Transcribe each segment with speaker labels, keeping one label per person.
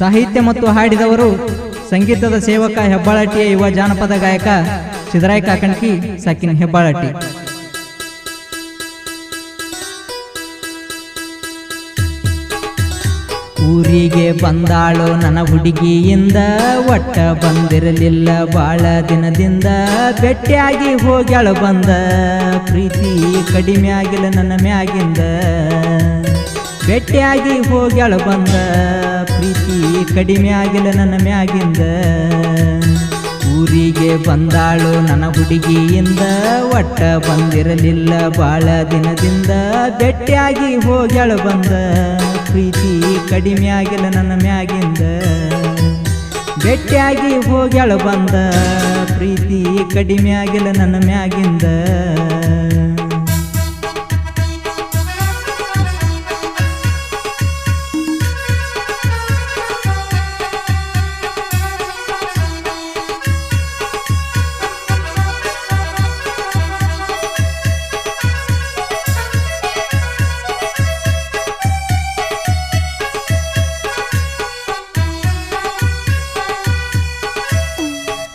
Speaker 1: ಸಾಹಿತ್ಯ ಮತ್ತು ಹಾಡಿದವರು ಸಂಗೀತದ ಸೇವಕ ಹೆಬ್ಬಾಳಟ್ಟಿಯ ಯುವ ಜಾನಪದ ಗಾಯಕ ಸಿದ್ದರಾಯ ಕಾಕಣಕಿ, ಸಾಕಿನ ಹೆಬ್ಬಾಳಟ್ಟಿ. ಊರಿಗೆ ಬಂದಾಳು ನನ್ನ ಹುಡುಗಿಯಿಂದ, ಒಟ್ಟ ಬಂದಿರಲಿಲ್ಲ ಬಾಳ ದಿನದಿಂದ. ಭೇಟಿಯಾಗಿ ಹೋಗ್ಯಾಳು ಬಂದ, ಪ್ರೀತಿ ಕಡಿಮೆ ಆಗಿಲ್ಲ ನನ್ನ ಮ್ಯಾಗಿಂದ. ಭೇಟಿಯಾಗಿ ಹೋಗ್ಯಾಳು ಬಂದ, ಪ್ರೀತಿ ಕಡಿಮೆ ಆಗಿಲ್ಲ ನನ್ನ ಮ್ಯಾಗಿಂದ. ಊರಿಗೆ ಬಂದಾಳು ನನ್ನ ಹುಡುಗಿಯಿಂದ. ಒಟ್ಟ ಬಂದಿರಲಿಲ್ಲ ಬಾಳ ದಿನದಿಂದ. ಬೆಟ್ಟಿಯಾಗಿ ಹೋಗ್ಯಾಳು ಬಂದ. ಪ್ರೀತಿ ಕಡಿಮೆ ಆಗಿಲ್ಲ ನನ್ನ ಮ್ಯಾಗಿಂದ. ಬೆಟ್ಟಿಯಾಗಿ ಹೋಗ್ಯಾಳು ಬಂದ. ಪ್ರೀತಿ ಕಡಿಮೆ ಆಗಿಲ್ಲ ನನ್ನ ಮ್ಯಾಗಿಂದ.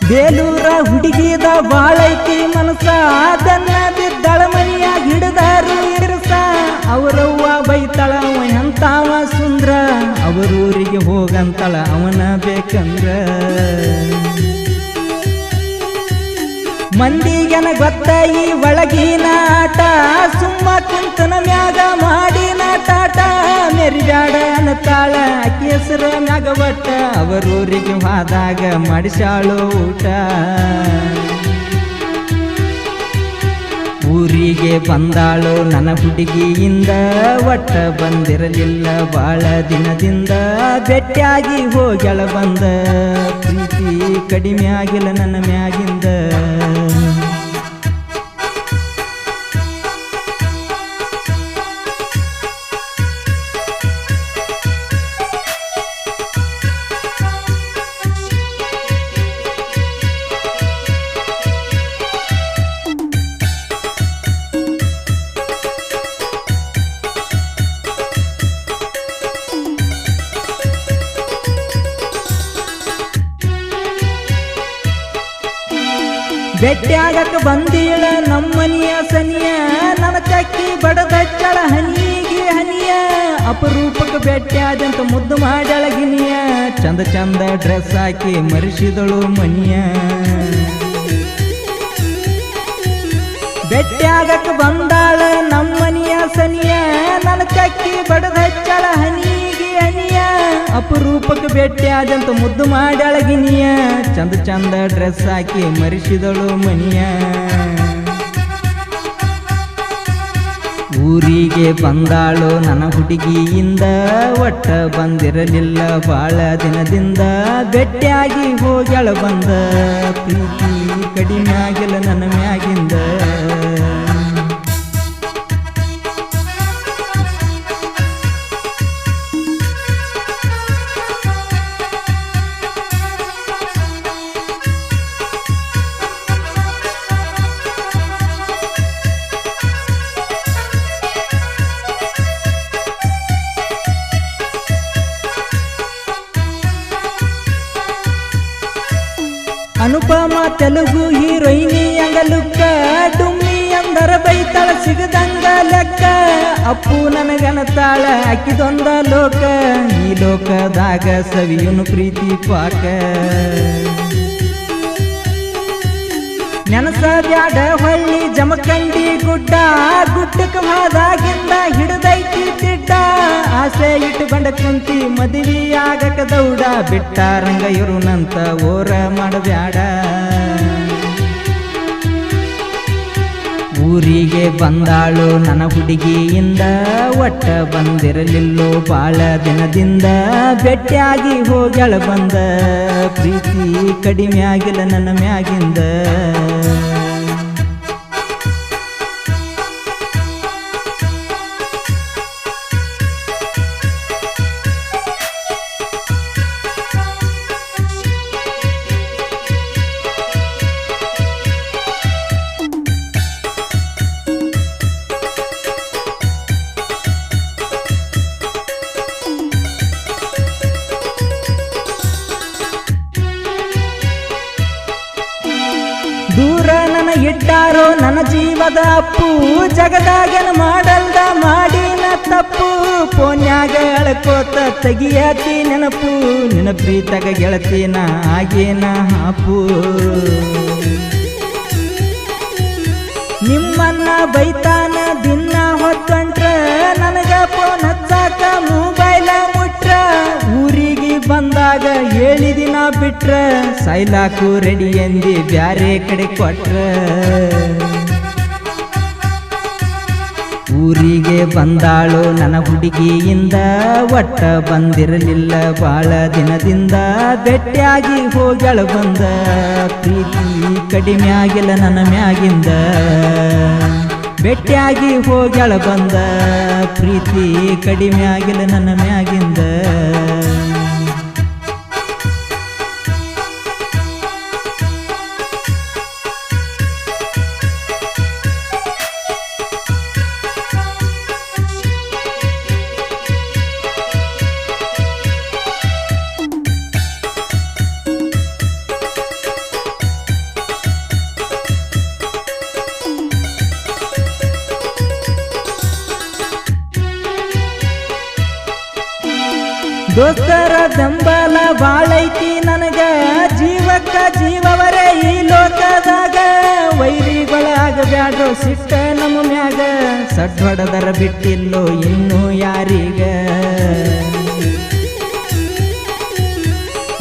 Speaker 1: ಬೇಲೂರ ಹುಡುಗಿದ ಬಾಳೈತಿ ಮನಸ ಅದನ್ನ ಬಿದ್ದಳ ಮನಿಯಾಗ ಹಿಡಿದಾರು ಇರಸ ಅವರವ್ವ ಬೈತಳ ಅವ ಎಂತಾವ ಸುಂದ್ರ ಅವರೂರಿಗೆ ಹೋಗಂತಳ ಅವನ ಬೇಕಂದ್ರ ಮಂದಿಗೆನ ಗೊತ್ತ ಈ ಒಳಗಿನ ಆಟ. ಸುಮ್ಮ ಕುಂತನ ಮ್ಯಾಗ ಮಾಡಿನ ಟಾಟ ಮೆರಿಬ್ಯಾಡ ತಾಳ ಕೇಸರ ಮ್ಯಾಗ ಒಟ್ಟ. ಅವರೂರಿಗೆ ಹೋದಾಗ ಮಾಡಿಸಾಳು ಊಟ. ಊರಿಗೆ ಬಂದಾಳು ನನ್ನ ಹುಡುಗಿಯಿಂದ. ಒಟ್ಟ ಬಂದಿರಲಿಲ್ಲ ಬಾಳ ದಿನದಿಂದ. ಬೆಟ್ಟಾಗಿ ಹೋಗ್ಯಾಳ ಬಂದ. ಪ್ರೀತಿ ಕಡಿಮೆ ಆಗಿಲ್ಲ ನನ್ನ ಮ್ಯಾಗಿಂದ. ಬೆಟ್ಟ್ಯಾಗಕ್ಕೆ ಬಂದಿಳ ನಮ್ಮನಿಯ ಸನಿಯ, ನನ್ನ ಚಕ್ಕಿ ಬಡದಚ್ಚಳ ಹನಿಗೆ ಹನಿಯ ಅಪರೂಪಕ್ಕೆ ಬೆಟ್ಟಿಯಾದಂತ ಮುದ್ದು ಮಾಡಳಗಿನಿಯ ಗಿನಿಯ, ಚಂದ ಚಂದ ಡ್ರೆಸ್ ಹಾಕಿ ಮರಿಸಿದಳು ಮನಿಯ. ಬೆಟ್ಟ್ಯಾಗಕ್ಕೆ ಬಂದಾಳ ನಮ್ಮನಿಯ ಸನಿಯ, ನನ್ನ ಚಕ್ಕಿ ಅಪರೂಪಕ್ಕೆ ಭೇಟಿಯಾದಂತ ಮುದ್ದು ಮಾಡಳಗಿನಿಯ ಗಿನಿಯ ಚಂದ ಚಂದ ಡ್ರೆಸ್ ಹಾಕಿ ಮರಿಸಿದಳು ಮನಿಯ. ಊರಿಗೆ ಬಂದಾಳು ನನ್ನ ಹುಡುಗಿಯಿಂದ. ಒಟ್ಟ ಬಂದಿರಲಿಲ್ಲ ಬಾಳ ದಿನದಿಂದ. ಭೇಟಿಯಾಗಿ ಹೋಗ್ಯಾಳ ಬಂದ. ಪ್ರೀತಿ ಕಡಿಮೆ ಆಗಿಲ್ಲ ನನ್ನ ಮ್ಯಾಗಿಂದ. ಅನುಪಮ ತೆಲುಗು ಹೀರೋಯಿನಿ ಅಂಗಲುಕ್ಕ, ಡುಮ್ಮಿ ಅಂದರ ಬೈತಾಳ ಸಿಗದಂಗ ಲೆಕ್ಕ. ಅಪ್ಪು ನನಗನತಾಳ ಹಾಕಿದೊಂದ ಲೋಕ, ಈ ಲೋಕದಾಗ ಸವಿಯನು ಪ್ರೀತಿ ಪಾಕ. ನೆನಸ ಬ್ಯಾಡ ಹೊಳ್ಳಿ ಜಮಕಂಡಿ ಗುಡ್ಡ, ಗುಡ್ಡಕ್ಕೆ ಹೋದಾಗಿಂದ ಹಿಡ್ದೈತಿ ತಿಡ್ಡ. ಆಸೆ ಆಗಕ ಬಿಟ್ಟ ರಂಗ ಇರುನಂತ ಓರ ಮಾಡಬ್ಯಾಡ. ಊರಿಗೆ ಬಂದಾಳು ನನ್ನ ಹುಡುಗಿಯಿಂದ, ಒಟ್ಟ ಬಂದಿರಲಿಲ್ಲೋ ಬಾಳ ದಿನದಿಂದ. ಬೆಟ್ಟಿಯಾಗಿ ಹೋಗ್ಯಾಳ ಬಂದ, ಪ್ರೀತಿ ಕಡಿಮೆ ಆಗಿಲ್ಲ ನನ್ನ ಮ್ಯಾಗಿಂದ. ಇಟ್ಟಾರೋ ನನ್ನ ಜೀವದ ಅಪ್ಪು? ಜಗದಾಗನ ಮಾಡಲ್ದ? ಮಾಡಿನ ತಪ್ಪು. ಪೋನ್ಯಾಗ ಅಳ್ಕೋತ ತೆಗಿಯತಿ ನೆನಪು. ನಿನ್ನ ಪ್ರೀತಗ ಗೆಳತಿನ ಆಗೇನ ಹಾಪು. ನಿಮ್ಮನ್ನ ಬೈತಾನ ಬಂದಾಗ ಏಳಿ ದಿನ ಬಿಟ್ರ ಸೈಲಾಕು ರೆಡಿ ಎಂದಿ ಬ್ಯಾರೆ ಕಡೆ ಕೊಟ್ರ. ಊರಿಗೆ ಬಂದಾಳು ನನ್ನ ಹುಡುಗಿಯಿಂದ, ಒಟ್ಟ ಬಂದಿರಲಿಲ್ಲ ಬಾಳ ದಿನದಿಂದ. ಬೆಟ್ಟಿಯಾಗಿ ಹೋಗಳ ಬಂದ, ಪ್ರೀತಿ ಕಡಿಮೆ ಆಗಿಲ್ಲ ನನ್ನ ಮ್ಯಾಗಿಂದ. ಬೆಟ್ಟಿಯಾಗಿ ಹೋಗಳು ಬಂದ, ಪ್ರೀತಿ ಕಡಿಮೆ ಆಗಿಲ್ಲ ನನ್ನ ಮ್ಯಾಗಿಂದ. ದೋಸ್ತರ ಬೆಂಬಲ ಬಾಳೈತಿ ನನಗ. ಜೀವಕ್ಕ ಜೀವವರೇ ಈ ಲೋಕದಾಗ. ವೈರಿಗಳಾಗಬ್ಯಾಡ್ರೋ ಸಿಟ್ಟ ನಮ್ಮ ಮ್ಯಾಗ. ಸಡ್ವಡದರ ಬಿಟ್ಟಿಲ್ಲೋ ಇನ್ನು ಯಾರಿಗ.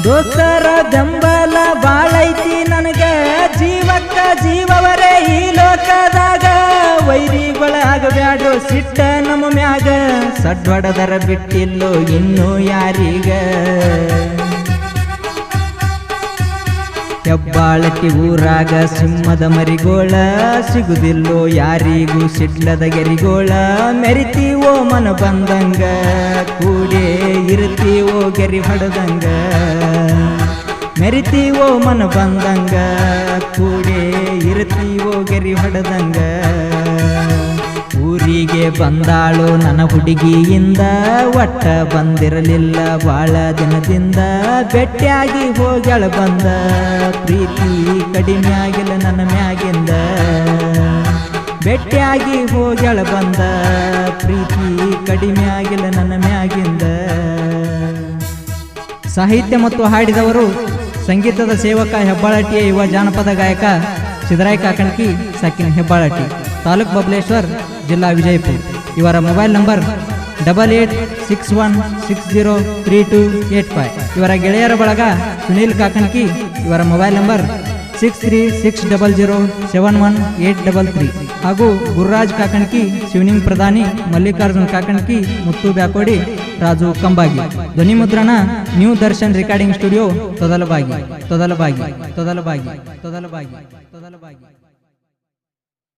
Speaker 1: ದೋಸ್ತರ ಬೆಂಬಲ ಬಾಳೈತಿ ನನಗ. ಜೀವಕ್ಕ ಜೀವವರೇ ಈ ಲೋಕದಾಗ. ವೈರಿಗಳಾಗಬ್ಯಾಡ್ರೋ ಸಿಟ್ಟ ನಮ್ಮ ಮ್ಯಾಗ. ಸಡ್ವಡದರ ಬಿಟ್ಟಿಲ್ಲೋ ಇನ್ನು ಯಾರೀಗ? ಹೆಬ್ಬಾಳಕ್ಕೆ ಊರಾಗ ಸಿಂಹದ ಮರಿಗೋಳ ಸಿಗುದಿಲ್ಲೋ ಯಾರಿಗೂ ಸಿಡ್ಲದ ಗೆರಿಗೋಳ? ಮೆರಿತೀವೋ ಮನ ಬಂದಂಗ, ಕೂಡೇ ಇರುತ್ತೀವೋ ಗೆರಿ ಹೊಡೆದಂಗ? ಮೆರಿತೀವೋ ಮನ ಬಂದಂಗ, ಕೂಡೇ ಇರುತ್ತೀವೋ ಗೆರಿ ಹೊಡೆದಂಗ? ಬಂದಾಳು ನನ್ನ ಹುಡುಗಿಯಿಂದ. ಒಟ್ಟ ಬಂದಿರಲಿಲ್ಲ ಬಾಳ ದಿನದಿಂದ. ಬೆಟ್ಟಿಯಾಗಿ ಹೋಗ್ಯಾಳ ಬಂದ. ಪ್ರೀತಿ ಕಡಿಮೆ ಆಗಿಲ್ಲ ನನ್ನ ಮ್ಯಾಗಿಂದ. ಬೆಟ್ಟಿಯಾಗಿ ಹೋಗ್ಯಾಳ ಬಂದ. ಪ್ರೀತಿ ಕಡಿಮೆ ಆಗಿಲ್ಲ ನನ್ನ ಮ್ಯಾಗಿಂದ. ಸಾಹಿತ್ಯ ಮತ್ತು ಹಾಡಿದವರು ಸಂಗೀತದ ಸೇವಕ ಹೆಬ್ಬಾಳಟಿಯ ಯುವ ಜಾನಪದ ಗಾಯಕ ಸಿದ್ದರಾಯ ಕಾಕಣಕಿ, ಸಾಕಿನ ಹೆಬ್ಬಾಳಟ್ಟಿ ತಾಲೂಕ್ ಬಬಲೇಶ್ವರ್ ಜಿಲ್ಲಾ ವಿಜಯಪುರ ಇವರ mobile number double eight six one six zero three two eight five ಇವರ ಗೆಳೆಯರ ಬಳಗ ಸುನೀಲ್ ಕಾಕಣ್ಕಿ ಇವರ mobile number six three six double zero seven one eight double three ಹಾಗೂ ಗುರುರಾಜ್ ಕಾಕಣ್ಕಿ ಶಿವನಿಂಗ್ ಪ್ರಧಾನಿ ಮಲ್ಲಿಕಾರ್ಜುನ್ ಕಾಕಣ್ಕಿ ಮುತ್ತು ಬ್ಯಾಕೋಡಿ ರಾಜು ಕಂಬಾಗಿ ಧ್ವನಿ ಮುದ್ರಣ new Darshan recording studio Todalabagi Todalabagi Todalabagi Todalabagi Todalabagi